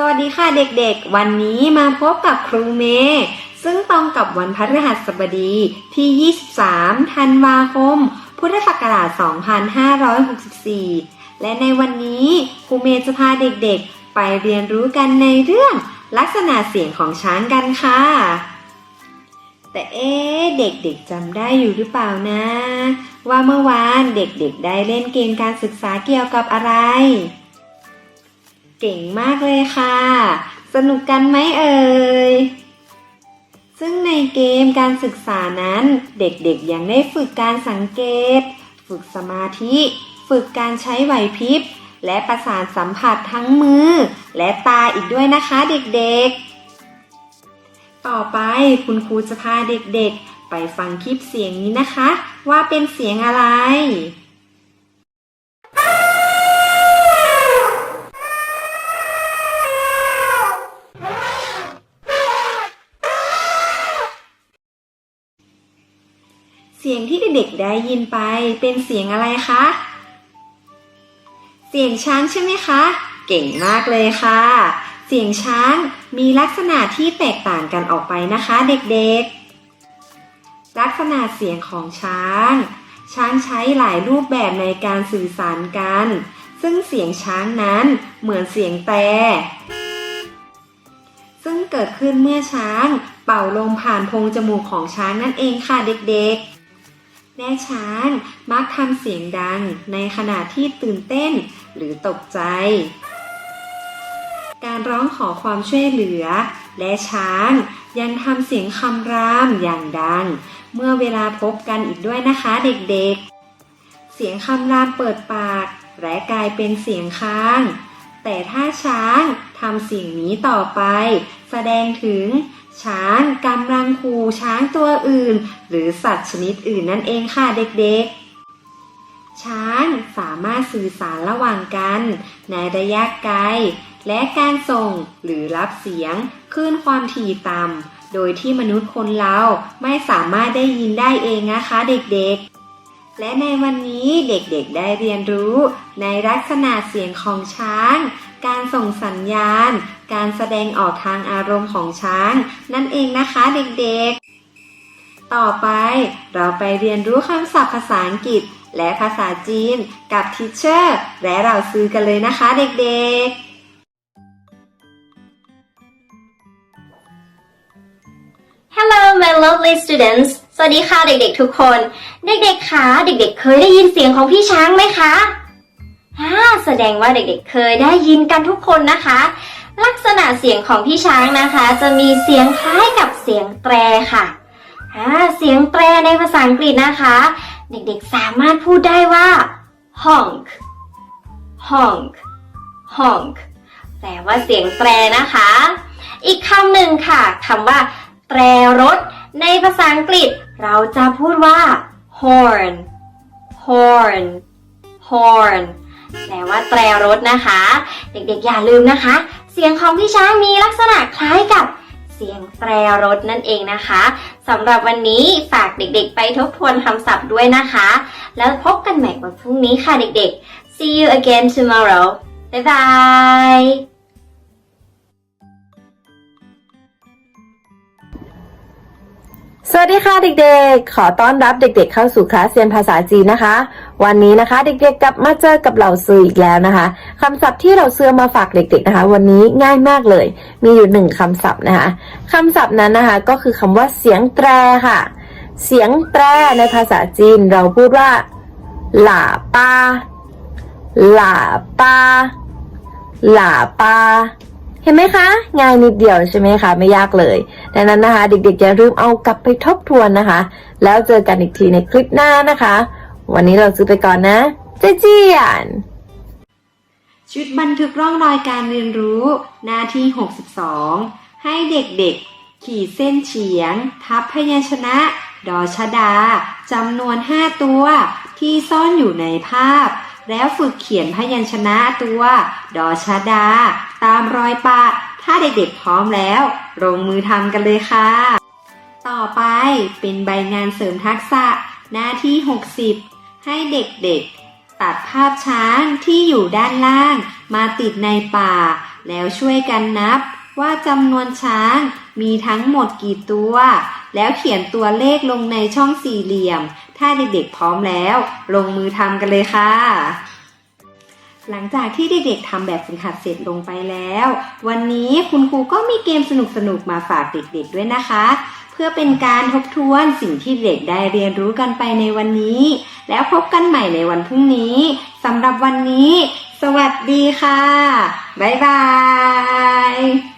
สวัสดีค่ะเด็กๆ วันนี้มาพบกับครูเมย์ซึ่งตรงกับวันพฤหัสบดีที่ 23 ธันวาคม พุทธศักราช 2564 และในวันนี้ครูเมย์จะพาเด็กๆ ไปเรียนรู้กันในเรื่องลักษณะเสียงของช้างกันค่ะ แต่เอ๊ะเด็กๆจำได้อยู่หรือเปล่านะ ว่าเมื่อวานเด็กๆ ได้เล่นเกมการศึกษาเกี่ยวกับอะไร เก่งมากเลยค่ะ สนุกกันไหมเอ่ย ซึ่งในเกมการศึกษานั้น เด็กๆยังได้ฝึกการสังเกต ฝึกสมาธิ ฝึกการใช้ไหวพริบ และประสานสัมผัสทั้งมือ และตาอีกด้วยนะคะเด็กๆ ต่อไปคุณครูจะพาเด็กๆ ไปฟังคลิปเสียงนี้นะคะ ว่าเป็นเสียงอะไร เสียงที่เด็กๆได้ยินไปเป็นเสียงอะไรคะ เสียงช้างใช่ไหมคะ เก่งมากเลยค่ะ เสียงช้างมีลักษณะที่แตกต่างกันออกไปนะคะ เด็กๆ ลักษณะเสียงของช้าง ช้างใช้หลายรูปแบบในการสื่อสารกัน ซึ่งเสียงช้างนั้นเหมือนเสียงแต่ซึ่งเกิดขึ้นเมื่อช้างเป่าลมผ่านโพรงจมูกของช้างนั่นเองค่ะเด็กๆ แม่ช้างมักทำเสียงดังในขณะที่ตื่นเต้นหรือตกใจ การร้องขอความช่วยเหลือ และช้างยังทำเสียงคำรามอย่างดัง เมื่อเวลาพบกันอีกด้วยนะคะเด็กๆ เสียงคำรามเปิดปากและกลายเป็นเสียงค้าง แต่ถ้าช้างทำเสิ่งนี้ต่อไป แสดงถึง ช้างกำลังขู่ช้างตัวอื่น หรือสัตว์ชนิดอื่นนั่นเองค่ะเด็กๆ ช้างสามารถสื่อสารระหว่างกัน ในระยะไกล และการส่งหรือรับเสียงคลื่นความถี่ต่ำโดยที่มนุษย์คนเราไม่สามารถได้ยินได้เองนะคะเด็กๆและในวันนี้เด็กๆได้เรียนรู้ในลักษณะเสียงของช้าง การส่งสัญญาณ การแสดงออกทางอารมณ์ของช้าง นั่นเองนะคะเด็กๆ ต่อไปเราไปเรียนรู้คำศัพท์ภาษาอังกฤษ และภาษาจีนกับทิเชอร์และเราซื้อกันเลยนะคะเด็กๆ Hello my lovely students สวัสดีค่ะเด็กๆทุกคน เด็กๆคะ เด็กๆ เคยได้ยินเสียงของพี่ช้างไหมคะ อ่าแสดงว่าเด็กๆ เคยได้ยินกันทุกคนนะคะ ลักษณะเสียงของพี่ช้างนะคะ จะมีเสียงคล้ายกับเสียงแตรค่ะอ่าเสียงแตรในภาษาอังกฤษนะคะ เด็กๆสามารถพูดได้ว่า honk honk honk แปลว่าเสียงแตรนะคะ อีกคำหนึ่งค่ะคำว่า แตรรถ ในภาษาอังกฤษ เราจะพูดว่า horn horn horn แปลว่าแตรรถนะคะ เด็กๆอย่าลืมนะคะ เสียงของพี่ช้างมีลักษณะคล้ายกับเสียงแตรรถนั่นเองนะคะสำหรับวันนี้ฝากเด็กๆ ไปทบทวนคำศัพท์ด้วยนะคะ แล้วพบกันใหม่วันพรุ่งนี้ค่ะเด็กๆ see you again tomorrow bye bye สวัสดีค่ะเด็กๆ ขอต้อนรับเด็กๆ เข้าสู่คลาสเรียนภาษาจีนนะคะ วันนี้นะคะเด็กๆกลับมาเจอกับเหล่าซื้ออีกแล้วนะคะคำศัพท์ที่เราเสื้อมาฝากเด็กๆนะคะ วันนี้ง่ายมากเลย มีอยู่หนึ่งคำศัพท์นะคะคำศัพท์นั้นนะคะ ก็คือคำว่าเสียงแตรค่ะ เสียงแตรในภาษาจีนเราพูดว่าหล่าป้าหล่าป้าหล่าป้า เห็นไหมคะ ง่ายนิดเดียวใช่ไหมคะไม่ยากเลยดังนั้นนะคะ เด็กๆอย่าลืมเอากลับไปทบทวนนะคะ แล้วเจอกันอีกทีในคลิปหน้านะคะ วันนี้เราซื้อไปก่อนนะเจเจียนชุดบันทึกร่องรอยการเรียนรู้ หน้าที่ 62 ให้เด็กๆ ขีดเส้นเฉียง ทับพยัญชนะ ดอชดาจำนวน 5 ตัว ที่ซ่อนอยู่ในภาพ แล้วฝึกเขียนพยัญชนะตัวดอชดา ตามรอยปะ ถ้าเด็กๆพร้อมแล้ว ลงมือทำกันเลยค่ะ ต่อไปเป็นใบงานเสริมทักษะหน้าที่ 60 ให้เด็กๆ ตัดภาพช้างที่อยู่ด้านล่าง มาติดในป่า แล้วช่วยกันนับว่าจำนวนช้างมีทั้งหมดกี่ตัว แล้วเขียนตัวเลขลงในช่องสี่เหลี่ยม ถ้าเด็กๆพร้อมแล้ว ลงมือทำกันเลยค่ะ หลังจากที่เด็กๆทำแบบฝึกหัดเสร็จลงไปแล้ว วันนี้คุณครูก็มีเกมสนุกๆมาฝากเด็กๆด้วยนะคะ เพื่อเป็นการทบทวนสิ่งที่เด็กได้เรียนรู้กันไปในวันนี้ แล้วพบกันใหม่ในวันพรุ่งนี้สำหรับวันนี้ สวัสดีค่ะ บ๊ายบาย